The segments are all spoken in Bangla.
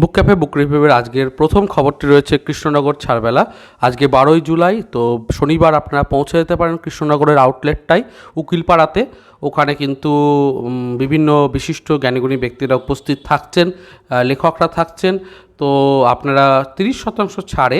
বুক ক্যাফে, বুক রিভিউয়ের আজকের প্রথম খবরটি রয়েছে কৃষ্ণনগর ছাড়বেলা। আজকে বারোই জুলাই, তো শনিবার আপনারা পৌঁছে যেতে পারেন কৃষ্ণনগরের আউটলেটটাই, উকিলপাড়াতে। ওখানে কিন্তু বিভিন্ন বিশিষ্ট জ্ঞানীগুণী ব্যক্তিরা উপস্থিত থাকছেন লেখকরা থাকছেন। তো আপনারা তিরিশ শতাংশ ছাড়ে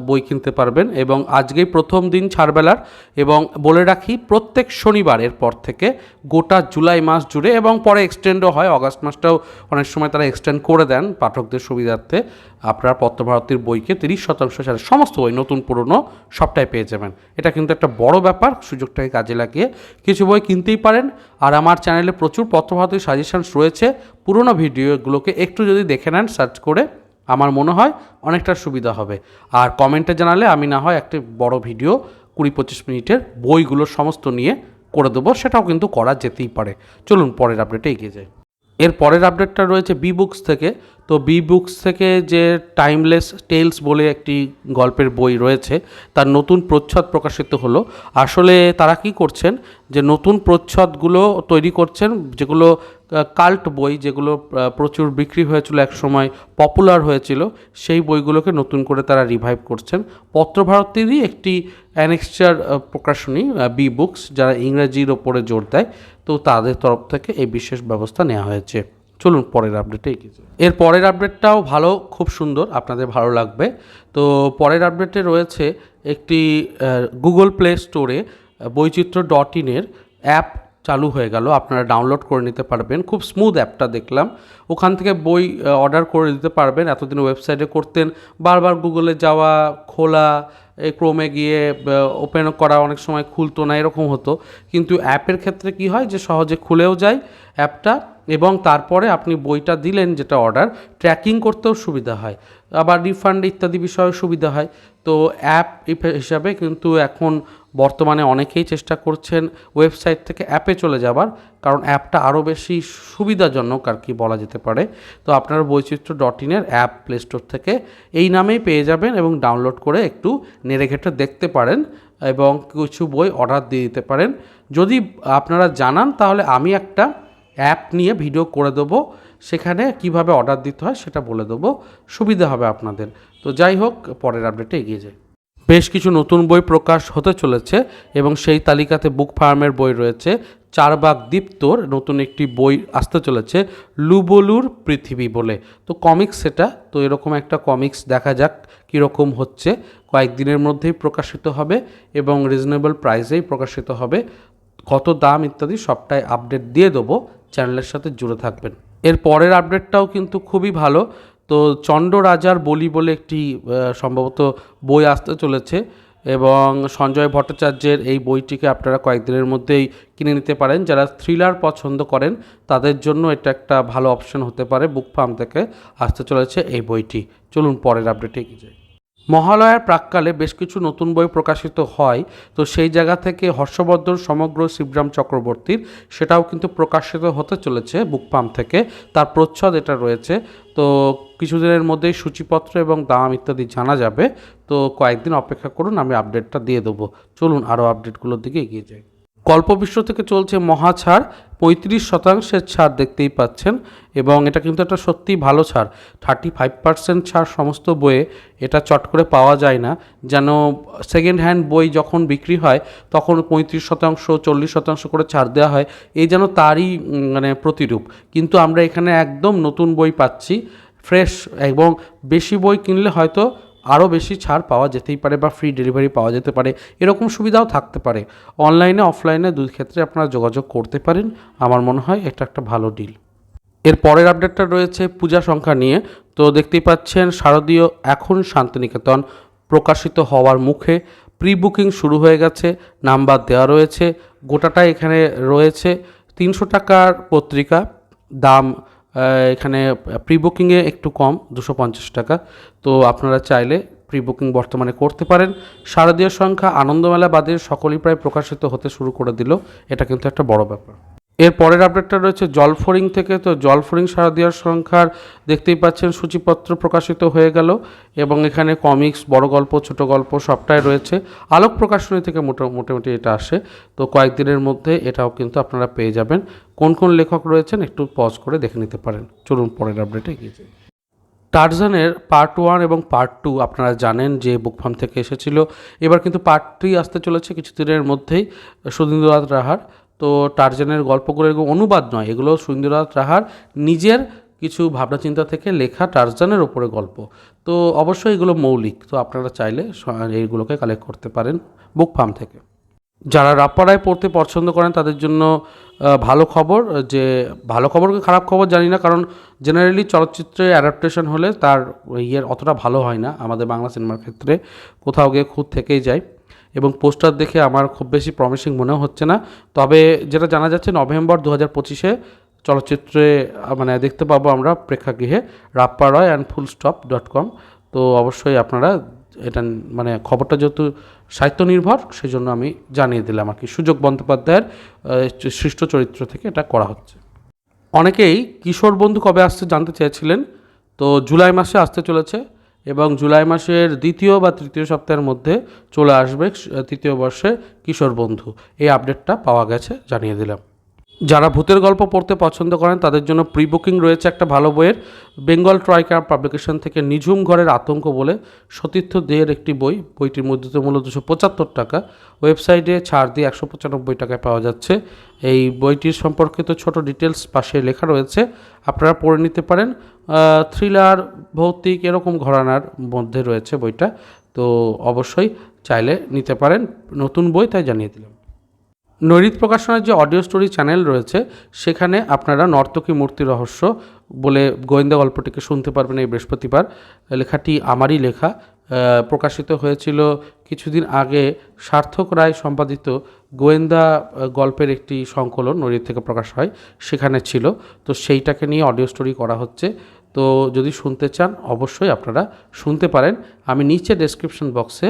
বই কিনতে পারবেন এবং আজকেই প্রথম দিন ছাড়বেলার এবং বলে রাখি প্রত্যেক শনিবার এরপর থেকে গোটা জুলাই মাস জুড়ে এবং পরে এক্সটেন্ডও হয়। অগাস্ট মাসটাও অনেক সময় তারা এক্সটেন্ড করে দেন পাঠকদের সুবিধার্থে। আপনার পত্রভারতীর বইকে তিরিশ শতাংশ ছাড়ে সমস্ত বই, নতুন, পুরনো সবটাই পেয়ে যাবেন। এটা কিন্তু একটা বড় ব্যাপার, সুযোগটাকে কাজে লাগিয়ে কিছু বই কিনতেই পারেন। আর আমার চ্যানেলে প্রচুর পত্রভারতীর সাজেশনস রয়েছে। পুরনো ভিডিওগুলোকে একটু যদি দেখে নেন সার্চ করে আমার মনে হয় অনেকটা সুবিধা হবে। আর কমেন্টে জানালে আমি না হয় একটি বড় ভিডিও কুড়ি পঁচিশ মিনিটের বইগুলো সমস্ত নিয়ে করে দেবো, সেটাও কিন্তু করা যেতেই পারে। চলুন পরের আপডেটে এগিয়ে যাই। এর পরের আপডেটটা রয়েছে বি বুকস থেকে। তো বি বুকস থেকে যে টাইমলেস টেলস বলে একটি গল্পের বই রয়েছে, তার নতুন প্রচ্ছদ প্রকাশিত হলো। আসলে তারা কি করছেন, যে নতুন প্রচ্ছদগুলো তৈরি করছেন, যেগুলো কাল্ট বই, যেগুলো প্রচুর বিক্রি হয়েছিল এক সময় পপুলার হয়েছিল, সেই বইগুলোকে নতুন করে তারা রিভাইভ করছেন। পত্রভারতীরই একটি অ্যানেক্সচার প্রকাশনী বি বুকস যারা ইংরাজির ওপরে জোর দেয়, তো তাদের তরফ থেকে এই বিশেষ ব্যবস্থা নেওয়া হয়েছে। চলুন পরের আপডেটে এগিয়ে। এর পরের আপডেটটাও ভালো, খুব সুন্দর, আপনাদের ভালো লাগবে। তো পরের আপডেটে রয়েছে একটি গুগল প্লে স্টোরে বৈচিত্র্য ডট ইনের অ্যাপ চালু হয়ে গেল। আপনারা ডাউনলোড করে নিতে পারবেন। খুব স্মুথ অ্যাপটা দেখলাম। ওখান থেকে বই অর্ডার করে দিতে পারবেন। এতদিন ওয়েবসাইটে করতেন। বারবার গুগলে যাওয়া, খোলা ক্রোমে গিয়ে ওপেন করা অনেক সময় খুলতো না, এরকম হতো। কিন্তু অ্যাপের ক্ষেত্রে কি হয় যে সহজে খুলেও যায়। অ্যাপটা এবং তারপরে আপনি বইটা দিলেন যেটা অর্ডার ট্র্যাকিং করতেও সুবিধা হয়। আবার রিফান্ড ইত্যাদি বিষয়েও সুবিধা হয়। তো অ্যাপ হিসাবে কিন্তু এখন বর্তমানে অনেকেই চেষ্টা করছেন ওয়েবসাইট থেকে অ্যাপে চলে যাবার, কারণ অ্যাপটা আরও বেশি সুবিধাজনক আর কি বলা যেতে পারে। তো আপনারা বৈচিত্র্য ডট ইনের অ্যাপ প্লে স্টোর থেকে এই নামেই পেয়ে যাবেন এবং ডাউনলোড করে একটু নেড়ে ঘেটে দেখতে পারেন এবং কিছু বই অর্ডার দিয়ে দিতে পারেন। যদি আপনারা জানান, তাহলে আমি একটা অ্যাপ নিয়ে ভিডিও করে দেবো। সেখানে কীভাবে অর্ডার দিতে হয় সেটা বলে দেবো। সুবিধা হবে আপনাদের। তো যাই হোক, পরের আপডেটে এগিয়ে যাই। বেশ কিছু নতুন বই প্রকাশ হতে চলেছে এবং সেই তালিকাতে বুক ফার্মের বই রয়েছে। চারবাগ দীপ্তর নতুন একটি বই আসতে চলেছে, লুবলুর পৃথিবী বলে। তো কমিক্স সেটা তো এরকম একটা কমিক্স দেখা যাক কীরকম হচ্ছে। কয়েকদিনের মধ্যেই প্রকাশিত হবে এবং রিজনেবল প্রাইসেই প্রকাশিত হবে। কত দাম ইত্যাদি সবটাই আপডেট দিয়ে দেবো। চ্যানেলের সাথে জুড়ে থাকবেন। এর পরের আপডেটটাও কিন্তু খুবই ভালো। তো চণ্ড রাজার বলি বলে একটি সম্ভবত বই আসতে চলেছে এবং সঞ্জয় ভট্টাচার্যের এই বইটিকে আপনারা কয়েকদিনের মধ্যেই কিনে নিতে পারেন। যারা থ্রিলার পছন্দ করেন, তাদের জন্য এটা একটা ভালো অপশন হতে পারে। বুক ফার্ম থেকে আসতে চলেছে এই বইটি। চলুন পরের আপডেটে এগিয়ে যাই। মহালয়ার প্রাককালে বেশ কিছু নতুন বই প্রকাশিত হয়, তো সেই জায়গা থেকে হর্ষবর্ধন সমগ্র শিবরাম চক্রবর্তীর, সেটাও কিন্তু প্রকাশিত হতে চলেছে বুক পাম্প থেকে, তার প্রচ্ছদ এটা রয়েছে, তো কিছুদিনের মধ্যেই সূচিপত্র এবং দাম ইত্যাদি জানা যাবে, তো কয়েকদিন অপেক্ষা করুন, আমি আপডেটটা দিয়ে দেবো। চলুন আরও আপডেটগুলোর দিকে এগিয়ে যাই। কল্পবিশ্ব থেকে চলছে মহা ছাড় পঁয়ত্রিশ শতাংশের ছাড় দেখতেই পাচ্ছেন এবং এটা কিন্তু একটা সত্যিই ভালো ছাড়। থার্টি ফাইভ পার্সেন্ট ছাড় সমস্ত বইয়ে এটা চট করে পাওয়া যায় না। যেন সেকেন্ড হ্যান্ড বই যখন বিক্রি হয়, তখন পঁয়ত্রিশ শতাংশ, চল্লিশ শতাংশ করে ছাড় দেওয়া হয়, এই যেন তারই মানে প্রতিরূপ। কিন্তু আমরা এখানে একদম নতুন বই পাচ্ছি ফ্রেশ এবং বেশি বই কিনলে হয়তো আরও বেশি ছাড় পাওয়া যেতেই পারে বা ফ্রি ডেলিভারি পাওয়া যেতে পারে। এরকম সুবিধাও থাকতে পারে। অনলাইনে অফলাইনে দুই ক্ষেত্রে আপনারা যোগাযোগ করতে পারেন। আমার মনে হয় এটা একটা ভালো ডিল এর পরের আপডেটটা রয়েছে পূজা সংখ্যা নিয়ে। তো দেখতেই পাচ্ছেন, শারদীয় এখন শান্তিনিকেতন প্রকাশিত হওয়ার মুখে প্রি বুকিং শুরু হয়ে গেছে, নাম্বার দেওয়া রয়েছে। গোটাটা এখানে রয়েছে। তিনশো টাকার পত্রিকা, দাম এখানে প্রি বুকিংয়ে একটু কম, দুশো পঞ্চাশ টাকা। তো আপনারা চাইলে প্রি বুকিং বর্তমানে করতে পারেন। শারদীয় সংখ্যা আনন্দমেলা বাদে সকলেই প্রায় প্রকাশিত হতে শুরু করে দিল। এটা কিন্তু একটা বড় ব্যাপার। এর পরের আপডেটটা রয়েছে জলফরিং থেকে। তো জল জলফরিং শারদীয়ার সংখ্যার দেখতেই পাচ্ছেন সূচিপত্র প্রকাশিত হয়ে গেল এবং এখানে কমিক্স বড় গল্প, ছোট গল্প সবটাই রয়েছে। আলোক প্রকাশনী থেকে মোটা, মোটামুটি এটা আসে। তো কয়েকদিনের মধ্যে এটাও কিন্তু আপনারা পেয়ে যাবেন। কোন কোন লেখক রয়েছেন একটু পজ করে দেখে নিতে পারেন। চলুন পরের আপডেটে এগিয়ে যাই। টার্জানের পার্ট ওয়ান এবং পার্ট টু আপনারা জানেন যে বুক ফার্ম থেকে এসেছিল। এবার কিন্তু পার্ট থ্রি আসতে চলেছে কিছুদিনের মধ্যেই। সুধীন্দ্রনাথ রাহার। তো টার্জানের গল্পগুলো এগুলো অনুবাদ নয়, এগুলো সুধীন্দ্রনাথ রাহার নিজের কিছু ভাবনা চিন্তা থেকে লেখা টার্জানের ওপরে গল্প। তো অবশ্যই এগুলো মৌলিক, তো আপনারা চাইলে এইগুলোকে কালেক্ট করতে পারেন বুক ফার্ম থেকে। যারা রাপ্পারায় পড়তে পছন্দ করেন, তাদের জন্য ভালো খবর যে, ভালো খবর কি খারাপ খবর জানি না, কারণ জেনারেলি চলচ্চিত্রে অ্যাডাপ্টেশন হলে তার ইয়ের অতটা ভালো হয় না। আমাদের বাংলা সিনেমার ক্ষেত্রে কোথাও গিয়ে খুঁত থেকেই যায়। এবং পোস্টার দেখে আমার খুব বেশি প্রমিসিং মনেও হচ্ছে না। তবে যেটা জানা যাচ্ছে, নভেম্বর দু হাজার পঁচিশে চলচ্চিত্রে মানে দেখতে পাবো আমরা প্রেক্ষাগৃহে Rappa Roy and full stop dot com তো অবশ্যই আপনারা এটা মানে খবরটা যেহেতু সাহিত্য নির্ভর সেই জন্য আমি জানিয়ে দিলাম আর কি। সুযোগ বন্দ্যোপাধ্যায়ের সৃষ্ট চরিত্র থেকে এটা করা হচ্ছে। অনেকেই কিশোর বন্ধু কবে আসছে জানতে চেয়েছিলেন? তো জুলাই মাসে আসতে চলেছে। এবং জুলাই মাসের দ্বিতীয় বা তৃতীয় সপ্তাহের মধ্যে চলে আসবে তৃতীয় বর্ষে কিশোর বন্ধু। এই আপডেটটা পাওয়া গেছে, জানিয়ে দিলাম। যারা ভূতের গল্প পড়তে পছন্দ করেন, তাদের জন্য প্রি বুকিং রয়েছে একটা ভালো বইয়ের বেঙ্গল ট্রাইকার পাবলিকেশন থেকে নিঝুম ঘরের আতঙ্ক বলে সতীর্থ দেহের একটি বই। বইটির মধ্যে মূল্য দুশো পঁচাত্তর টাকা। ওয়েবসাইটে ছাড় দিয়ে একশো পঁচানব্বই টাকায় পাওয়া যাচ্ছে। এই বইটির সম্পর্কিত ছোট ডিটেলস পাশে লেখা রয়েছে। আপনারা পড়ে নিতে পারেন। থ্রিলার ভৌতিক এরকম ঘরানার মধ্যে রয়েছে বইটা। তো অবশ্যই চাইলে নিতে পারেন। নতুন বই তাই জানিয়ে দিলাম। নৈরিত প্রকাশনের যে অডিও স্টোরি চ্যানেল রয়েছে, সেখানে আপনারা নর্তকী মূর্তি রহস্য বলে গোয়েন্দা গল্পটিকে শুনতে পারবেন এই বৃহস্পতিবার। লেখাটি আমারই লেখা। প্রকাশিত হয়েছিল কিছুদিন আগে সার্থক রায় সম্পাদিত গোয়েন্দা গল্পের একটি সংকলন নৈরিত থেকে প্রকাশ হয়, সেখানে ছিল। তো সেইটাকে নিয়ে অডিও স্টোরি করা হচ্ছে। তো যদি শুনতে চান, অবশ্যই আপনারা শুনতে পারেন। আমি নিচে ডেসক্রিপশন বক্সে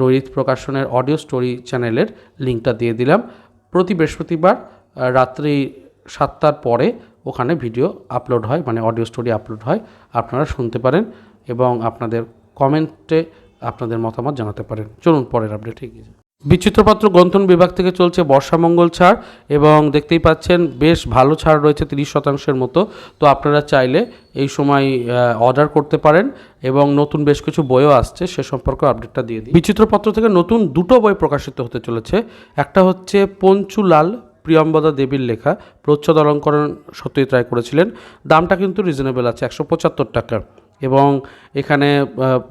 রোহিত প্রকাশনের অডিও স্টোরি চ্যানেলের লিঙ্কটা দিয়ে দিলাম। প্রতি বৃহস্পতিবার রাত্রি সাতটার পরে ওখানে ভিডিও আপলোড হয় মানে অডিও স্টোরি আপলোড হয়। আপনারা শুনতে পারেন এবং আপনাদের কমেন্টে আপনাদের মতামত জানাতে পারেন। চলুন পরের আপডেট এগিয়ে যাই। বিচিত্রপত্র গ্রন্থন বিভাগ থেকে চলছে বর্ষামঙ্গল ছাড় এবং দেখতেই পাচ্ছেন বেশ ভালো ছাড় রয়েছে তিরিশ শতাংশের মতো। তো আপনারা চাইলে এই সময় অর্ডার করতে পারেন এবং নতুন বেশ কিছু বইও আসছে, সে সম্পর্কে আপডেটটা দিয়ে দিই। বিচিত্রপত্র থেকে নতুন দুটো বই প্রকাশিত হতে চলেছে। একটা হচ্ছে পঞ্চুলাল প্রিয়ম্বদা দেবীর লেখা, প্রচ্ছদ অলঙ্করণ সত্যজিৎ রায় করেছিলেন। দামটা কিন্তু রিজনেবল আছে, একশো পঁচাত্তর টাকা। এবং এখানে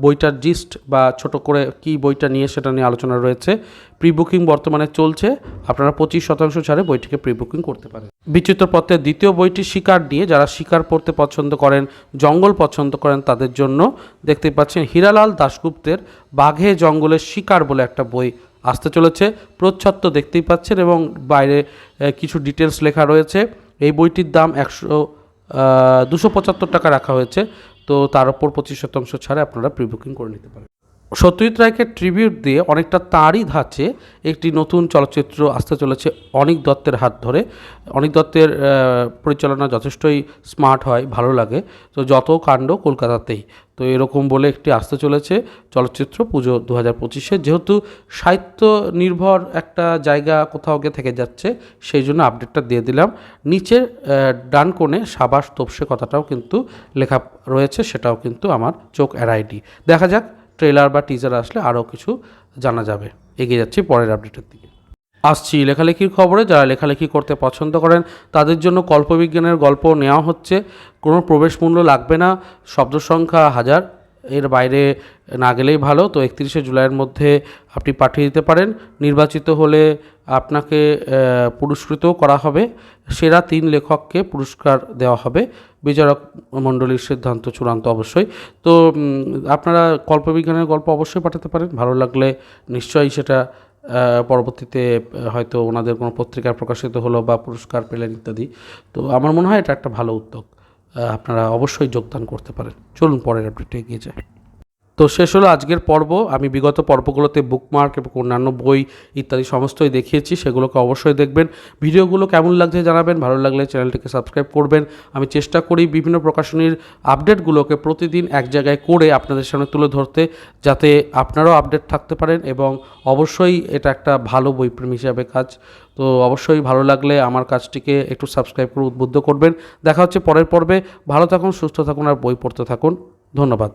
বইটার জিস্ট বা ছোট করে কি বইটা নিয়ে সেটা নিয়ে আলোচনা রয়েছে প্রি বুকিং বর্তমানে চলছে, আপনারা পঁচিশ শতাংশ ছাড়ে বইটিকে প্রি বুকিং করতে পারেন। বিচিত্র পত্রের দ্বিতীয় বইটি শিকার নিয়ে যারা শিকার পড়তে পছন্দ করেন, জঙ্গল পছন্দ করেন তাদের জন্য দেখতে পাচ্ছেন হীরালাল দাশগুপ্তের বাঘে জঙ্গলের শিকার বলে একটা বই আসতে চলেছে, প্রচ্ছদ দেখতেই পাচ্ছেন এবং বাইরে কিছু ডিটেলস লেখা রয়েছে। এই বইটির দাম একশো দুশো পঁচাত্তর টাকা রাখা হয়েছে। তো তার উপর পঁচিশ শতাংশ ছাড়ে আপনারা প্রি বুকিং করে নিতে পারেন। সত্যজিৎ রায়কে ট্রিবিউট দিয়ে অনেকটা তারই ধাঁচে একটি নতুন চলচ্চিত্র আসতে চলেছে অনিক দত্তের হাত ধরে। অনিক দত্তের পরিচালনা যথেষ্টই স্মার্ট হয়, ভালো লাগে। তো যত কাণ্ড কলকাতাতেই। তো এরকম বলে একটি আসতে চলেছে চলচ্চিত্র পুজো দু হাজার পঁচিশে। যেহেতু সাহিত্য নির্ভর একটা জায়গা কোথাও গিয়ে থেকে যাচ্ছে, সেই জন্য আপডেটটা দিয়ে দিলাম। নিচের ডান কোণে সাবাস তোপসে কথাটাও কিন্তু লেখা রয়েছে, সেটাও কিন্তু আমার চোখ এড়ায়নি। দেখা যাক ট্রেলার বা টিজার আসলে আরও কিছু জানা যাবে। এগিয়ে যাচ্ছি পরের আপডেটের দিকে। আসছি লেখালেখির খবরে। যারা লেখালেখি করতে পছন্দ করেন, তাদের জন্য কল্পবিজ্ঞানের গল্প নেওয়া হচ্ছে। কোনো প্রবেশ মূল্য লাগবে না। শব্দ সংখ্যা হাজার। এর বাইরে না গেলেই ভালো। তো একত্রিশে জুলাইয়ের মধ্যে আপনি পাঠিয়ে দিতে পারেন। নির্বাচিত হলে আপনাকে পুরস্কৃতও করা হবে। সেরা তিন লেখককে পুরস্কার দেওয়া হবে। বিচারক মণ্ডলীর সিদ্ধান্ত চূড়ান্ত অবশ্যই। তো আপনারা কল্পবিজ্ঞানের গল্প অবশ্যই পাঠাতে পারেন। ভালো লাগলে নিশ্চয়ই সেটা পরবর্তীতে হয়তো ওনাদের কোনো পত্রিকায় প্রকাশিত হলো বা পুরস্কার পেলেন ইত্যাদি। তো আমার মনে হয় এটা একটা ভালো উদ্যোগ। আপনারা অবশ্যই যোগদান করতে পারেন। চলুন পরের আপডেটে এগিয়ে যায় তো শেষ হলো আজকের পর্ব। আমি বিগত পর্বগুলোতে বুকমার্ক এবং অন্যান্য বই ইত্যাদি সমস্তই দেখিয়েছি, সেগুলোকে অবশ্যই দেখবেন। ভিডিওগুলো কেমন লাগছে জানাবেন, ভালো লাগলে চ্যানেলটিকে সাবস্ক্রাইব করবেন। আমি চেষ্টা করি বিভিন্ন প্রকাশনীর আপডেটগুলোকে প্রতিদিন এক জায়গায় করে আপনাদের সামনে তুলে ধরতে, যাতে আপনারাও আপডেট থাকতে পারেন এবং অবশ্যই এটা একটা ভালো বইপ্রেম হিসাবে কাজ। তো অবশ্যই ভালো লাগলে আমার কাজটিকে একটু সাবস্ক্রাইব করে উদ্বুদ্ধ করবেন। দেখা হচ্ছে পরের পর্বে। ভালো থাকুন, সুস্থ থাকুন আর বই পড়তে থাকুন। ধন্যবাদ।